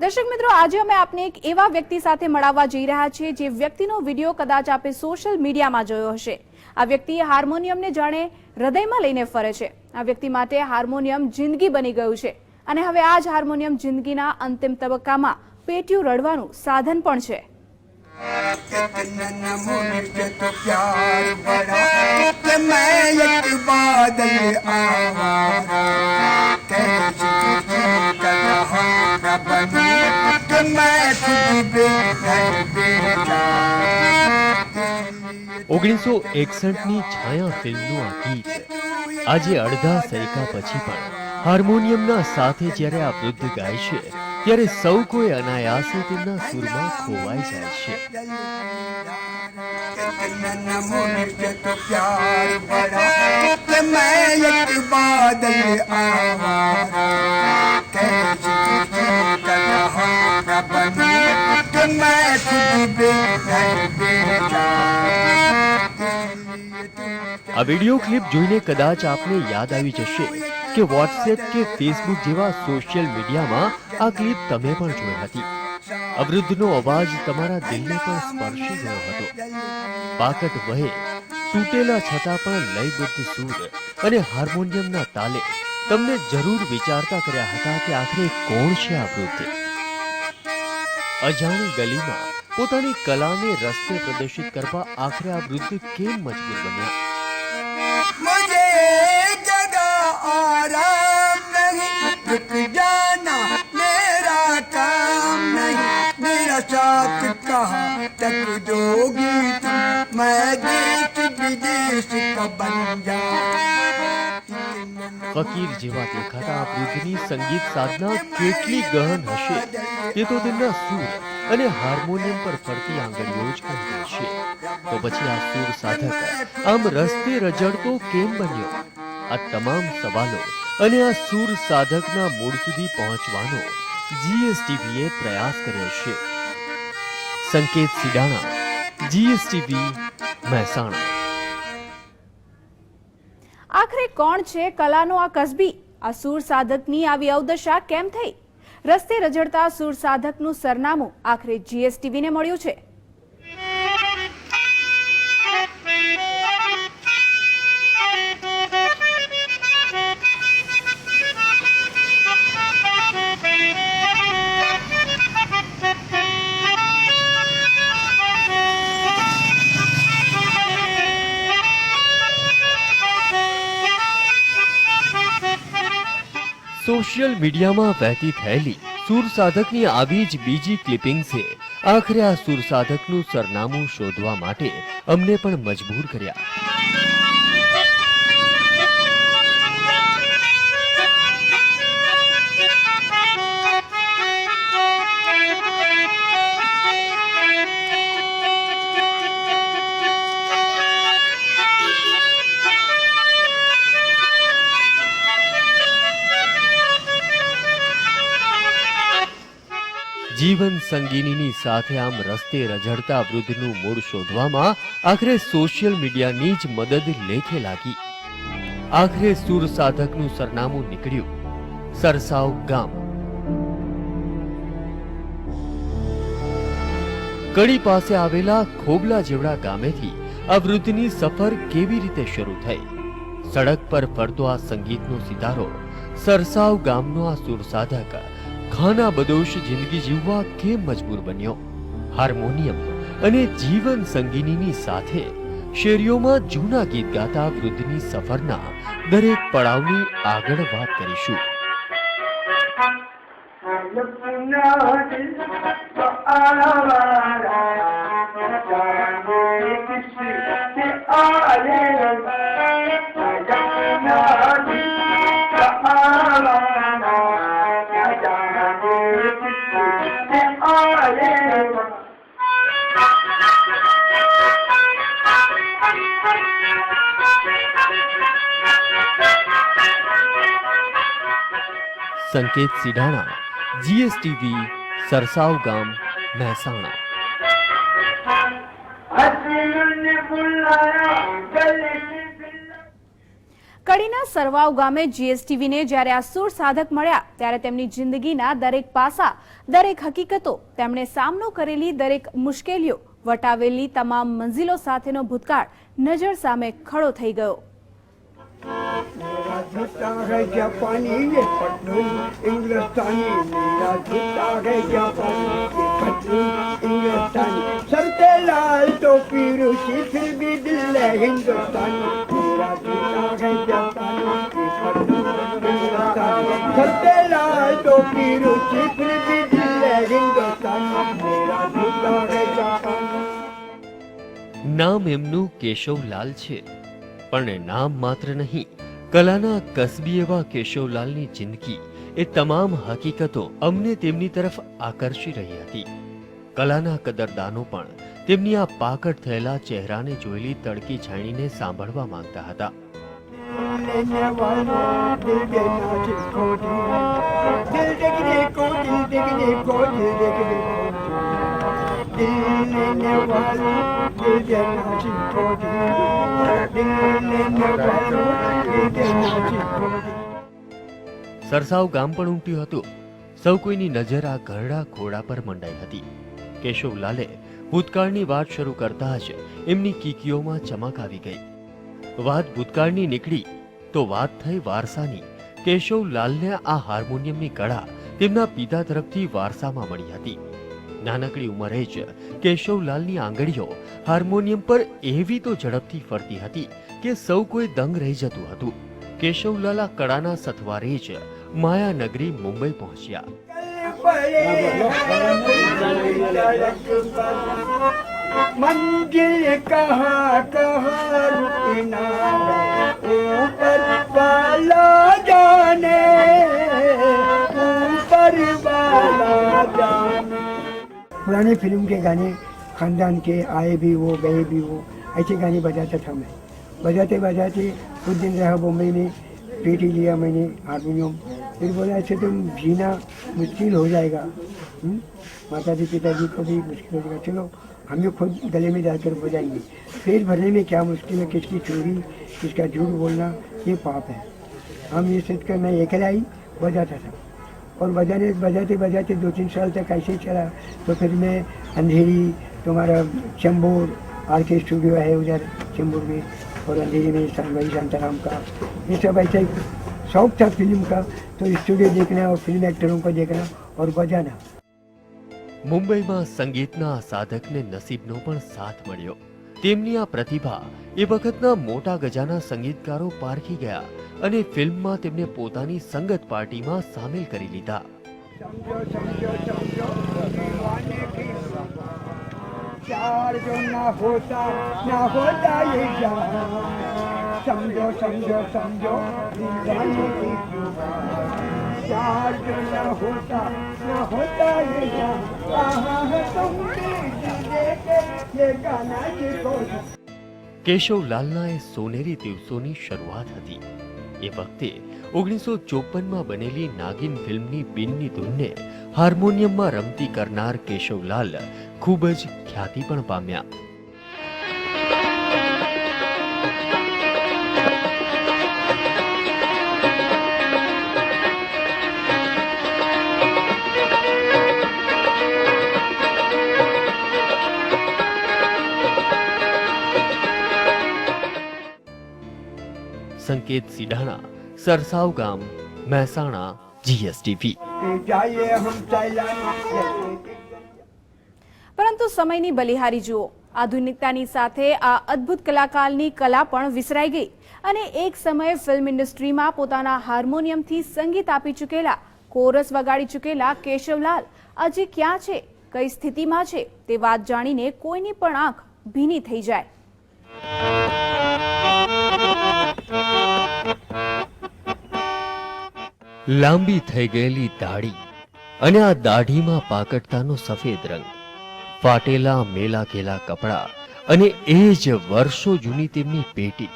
દર્શક મિત્રો, આજે અમે આપને એક એવા વ્યક્તિ સાથે મળાવવા જઈ રહ્યા છીએ જે વ્યક્તિનો વીડિયો કદાચ આપે સોશિયલ મીડિયામાં જોયો હશે. આ વ્યક્તિ હાર્મોનિયમને જાણે હૃદયમાં લઈને ફરે છે. આ વ્યક્તિ માટે હાર્મોનિયમ જિંદગી બની ગયું છે. અને હવે આ જ હાર્મોનિયમ જિંદગીના અંતિમ તબક્કામાં પેટ્યું રડવાનું સાધન પણ છે. कितने मुझे तो प्यार बड़ा कि मैं एक बादल आवारा कैसे कर रहा न बनूं कि मैं खुद बेघर बेटा ઓગણીસો એકસઠની છાયા ફિલ્મનું આ ગીત આજે અડધા સૈકા પછી પણ હાર્મોનિયમના સાથે જ્યારે આ વૃદ્ધ ગાય છે ત્યારે સૌ કોઈ અનાયાસે તેમના સુરમાં ખોવાઈ જાય છે कितने मुझे तो प्यार बड़ा कि मैं एक बादल आवारा कैसे कर रहा न बनूं कि मैं खुद बेघर बेटा આ વિડિયો ક્લિપ જોઈને કદાચ આપને યાદ આવી જશે કે વોટ્સએપ કે ફેસબુક જેવા સોશિયલ મીડિયામાં આ ક્લિપ તમે પણ જોઈ હતી. અવૃદ્ધનો અવાજ તમારા દિલને પણ સ્પર્શી ગયો હતો. પાકટ વહે, તૂટેલા છતાં પણ લયબદ્ધ સૂર અને હાર્મોનિયમના તાલે તમને જરૂર વિચારતા કર્યા હતા કે આખરે કોણ છે આ વૃદ્ધ? અજાણી ગલીમાં પોતાની કલાને રસ્તે પ્રદર્શિત કરવા આખરે આ વૃદ્ધ કેમ મજબૂર બન્યા मुझे जगह आराम नहीं रुक जाना मेरा काम नहीं मेरा साथ कहाँ तक दोगी तुम मैं देश विदेश का बन जाऊं ફકીર જેવા દેખાતા વૃદ્ધની સંગીત સાધના કેટલી ગહન હશે તે તો તેમના સૂર અને હાર્મોનિયમ પર ફરતી આંગળીઓ જ કહે છે. તો પછી આ સૂર સાધક આમ રસ્તે રજડતો કેમ બન્યો? આ તમામ સવાલો અને આ સૂર સાધકના મૂળ સુધી પહોંચવાનો જીએસટીવીએ પ્રયાસ કર્યો છે. સંકેત સિડાણા, જીએસટીવી મહેસાણા. આખરે કોણ છે કલાનો આ કસબી આ સુર સાધકની આવી અવદશા કેમ થઈ? રસ્તે રજડતા સુર સાધકનું સરનામું આખરે જીએસટીવીને મળ્યું છે. સોશિયલ મીડિયામાં વહેતી થયેલી સુર સાધકની આવી જ બીજી ક્લિપિંગ છે. આખરે આ સુર સાધકનું સરનામું શોધવા માટે અમને પણ મજબૂર કર્યા. જીવન સંગીનીની સાથે આમ રસ્તે રઝળતા વૃદ્ધનું મૂળ શોધવામાં આખરે સોશિયલ મીડિયાની જ મદદ લેખે લાગી. આખરે સુર સાધકનું સરનામું નીકળ્યું. સરસાવ ગામ. કડી પાસે આવેલા ખોબલા જેવડા ગામેથી આ વૃદ્ધની સફર કેવી રીતે શરૂ થઈ? સડક પર ફરતો આ સંગીતનો સિતારો સરસાવ ગામનો આ સુર સાધક ખાના બદોશ જિંદગી જીવવા કેમ મજબૂર બન્યો? હાર્મોનિયમ અને જીવન સંગીનીની સાથે શેરીઓમાં જૂના ગીત ગાતા વૃદ્ધની સફરના દરેક પડાવની આગળ વાત કરીશું. સંકેત સિડાણા જીએસટીવી સરસાવ ગામ મહેસાણા કડીના સરવાવ ગામે જીએસટીવીને જ્યારે આ સુર સાધક મળ્યા, ત્યારે તેમની જિંદગીના દરેક પાસા, દરેક હકીકતો તેમણે સામનો કરેલી દરેક મુશ્કેલીઓ, વટાવેલી તમામ મંઝિલો સાથેનો ભૂતકાળ નજર સામે ખડો થઈ ગયો. હિન્દુસ્તાની. इंग्लिस्तानी सर पे लाल टोपी रूसी फिर भी दिल है हिंदुस्तानी मेरा जूता है जापानी નામ એમનું કેશવલાલ છે પણ નામ માત્ર નહીં કલાના કસબી એવા કેશવલાલની જિંદગી એ તમામ હકીકતો અમને તેમની તરફ આકર્ષી રહી હતી કલાના કદરદાનો પણ તેમની આ પાકટ થયેલા ચહેરાને જોયેલી તડકી છાણીને સાંભળવા માંગતા હતા ne varo dilde na chikko di dilde ki ne ko dilde ki ne ko dilde ki ne dilde ne varo dilde na chikko di dilde ne varo dilde na chikko di સરસાવ ગામ પણ ઉમટ્યું હતું સૌ કોઈની નજર આ ઘરડા ઘોડા પર મંડાઈ હતી કેશવલાલે ભૂતકાળની વાત શરૂ કરતા જ એમની કીકીઓમાં ચમક આવી ગઈ વાત ભૂતકાળની નીકળી તો વાત થઈ વારસાની. કેશવલાલને આ હાર્મોનિયમની કળા તેમના પિતા તરફથી વારસામાં મળી હતી. નાનકડી ઉંમરે જ કેશવલાલની આંગળીઓ હાર્મોનિયમ પર એવી તો ઝડપથી ફરતી હતી કે સૌ કોઈ દંગ રહી જતું હતું. કેશવલાલ આ કળાના સથવારે જ માયાનગરી મુંબઈ પહોંચ્યા. मंजिल कहाँ कहाँ रुकना है? ऊपर वाला जाने, ऊपर वाला जाने। पुराने फ़िल्म के गाने खानदान के, आए भी वो गए भी वो ऐसे गाने बजाता था मैं बजाते बजाते कुछ दिन रहा बम्बई में पेट ही लिया मैंने हारमोनियम फिर बोला, ऐसे तुम जीना मुश्किल हो जाएगा। हम्म? माता जी पिताजी को भी मुश्किल हो जाएगा चलो, हम भी खुद गले में डालकर बजाएँगे पेट भरने में क्या मुश्किल है, किसकी चोरी, किसका झूठ बोलना, ये पाप है। हम ये सोच कर मैं अकेला ही बजाता था। और बजाने, बजाते बजाते दो तीन साल तक ऐसे ही चला। तो फिर मैं अंधेरी, तुम्हारा चंबूर आर के स्टूडियो है उधर, चंबूर में, और अंधेरी में वही शांताराम का। ये सब ऐसे शौक था फ़िल्म का तो स्टूडियो देखना और फ़िल्म एक्टरों को देखना और बजाना। મુંબઈમાં સંગીતના સાધકને નસીબનો પણ સાથ મળ્યો. તેમની આ પ્રતિભા એ વખતના મોટા ગજાના સંગીતકારો પારખી ગયા અને ફિલ્મમાં તેમને પોતાની સંગત પાર્ટીમાં સામેલ કરી લીધા. ચાર होता ना होता ये जहां समझो समझो समझो दीवाने की प्यार जो ना होता ना होता ये जहां कहाँ है तुम दिल के ये गाना जिसको કેશવલાલના એ સોનેરી દિવસોની શરૂઆત હતી એ વખતે ઓગણીસો ચોપનમાં બનેલી નાગિન ફિલ્મની બિનની ધૂનને હાર્મોનિયમમાં રમતી કરનાર કેશવલાલ ખૂબ જ ખ્યાતિ પણ પામ્યા સંકેત સિડાણા સરસાવ ગામ, મહેસાણા જીએસટીપી પરંતુ સમયની બલિહારી જુઓ. આધુનિકતાની સાથે આ અદ્ભુત કલાકારની કલા પણ વિસરાઈ ગઈ અને એક સમયે ફિલ્મ ઇન્ડસ્ટ્રીમાં પોતાના હાર્મોનિયમથી સંગીત આપી ચૂકેલા, કોરસ વગાડી ચૂકેલા કેશવલાલ આજે ક્યાં છે, કઈ સ્થિતિમાં છે, તે વાત જાણીને કોઈની પણ આંખ ભીની થઈ જાય. લાંબી થઈ ગયેલી દાઢી અને આ દાઢીમાં પાકડતાનો સફેદ રંગ, ફાટેલા મેલા ઘેલા કપડાં અને એ જ વર્ષો જૂની તેમની પેટી.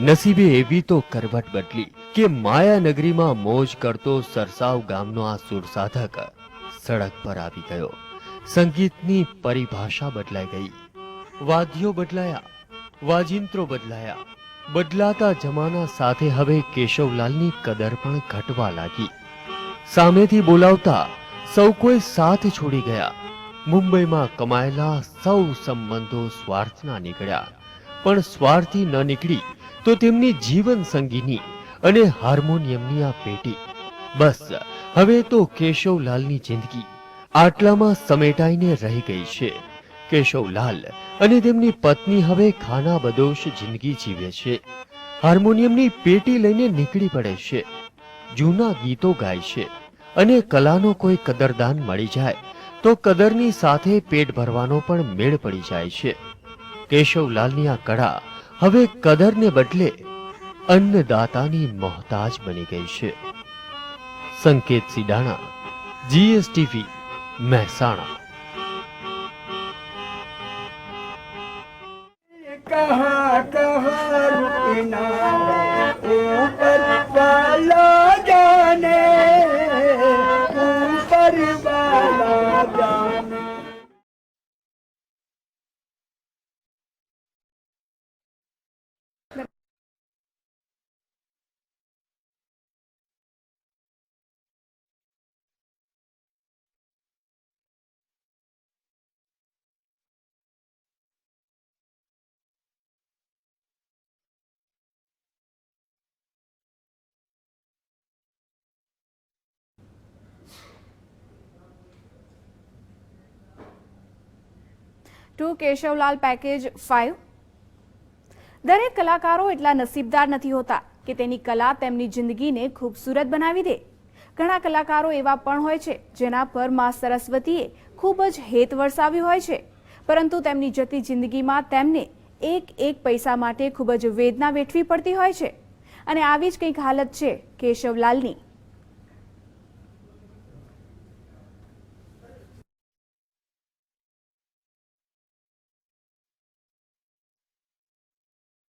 નસીબે એવી તો કરવટ બદલી કે માયાનગરીમાં મોજ કરતો સરસાવ ગામનો આ સુરસાધક સડક પર આવી ગયો. સંગીતની પરિભાષા બદલાઈ ગઈ. વાદ્યો બદલાયા, વાજિંત્રો બદલાયા બદલાતા જમાના સાથે હવે કેશવલાલની કદર પણ ઘટવા લાગી. સામેથી બોલાવતા સૌ કોઈ સાથ છોડી ગયા. મુંબઈમાં કમાયેલા સૌ સંબંધો સ્વાર્થના નીકળ્યા. પણ સ્વાર્થી ન નીકળી તો તેમની જીવન સંગીની અને હાર્મોનિયમની આ પેટી. બસ, હવે તો કેશવલાલની જિંદગી આટલામાં સમેટાઈને રહી ગઈ છે. કેશવલાલ અને તેમની પત્ની હવે ખાના જિંદગી જીવે છે. હાર્મોનિયમની પેટી લઈને નીકળી પડે છે. જૂના ગીતો ગાય છે અને કલાનો કોઈ કદરદાન મળી જાય તો કદરની સાથે પેટ ભરવાનો પણ મેળ પડી જાય છે. કેશવલાલની આ કળા હવે કદરને બદલે અન્નદાતાની મોહતાજ બની ગઈ છે. Sanket Sidana GSTV, Mehsana. To Keshavlal package five દરેક કલાકારો એટલા નસીબદાર નથી હોતા કે તેની કલા તેમની જિંદગીને ખૂબસૂરત બનાવી દે. ઘણા કલાકારો એવા પણ હોય છે જેના પર મા સરસ્વતીએ ખૂબ જ હેત વરસાવ્યું હોય છે. પરંતુ તેમની જતી જિંદગીમાં તેમને એક એક પૈસા માટે ખૂબ જ વેદના વેઠવી પડતી હોય છે. અને આવી જ કંઈક હાલત છે કેશવલાલની.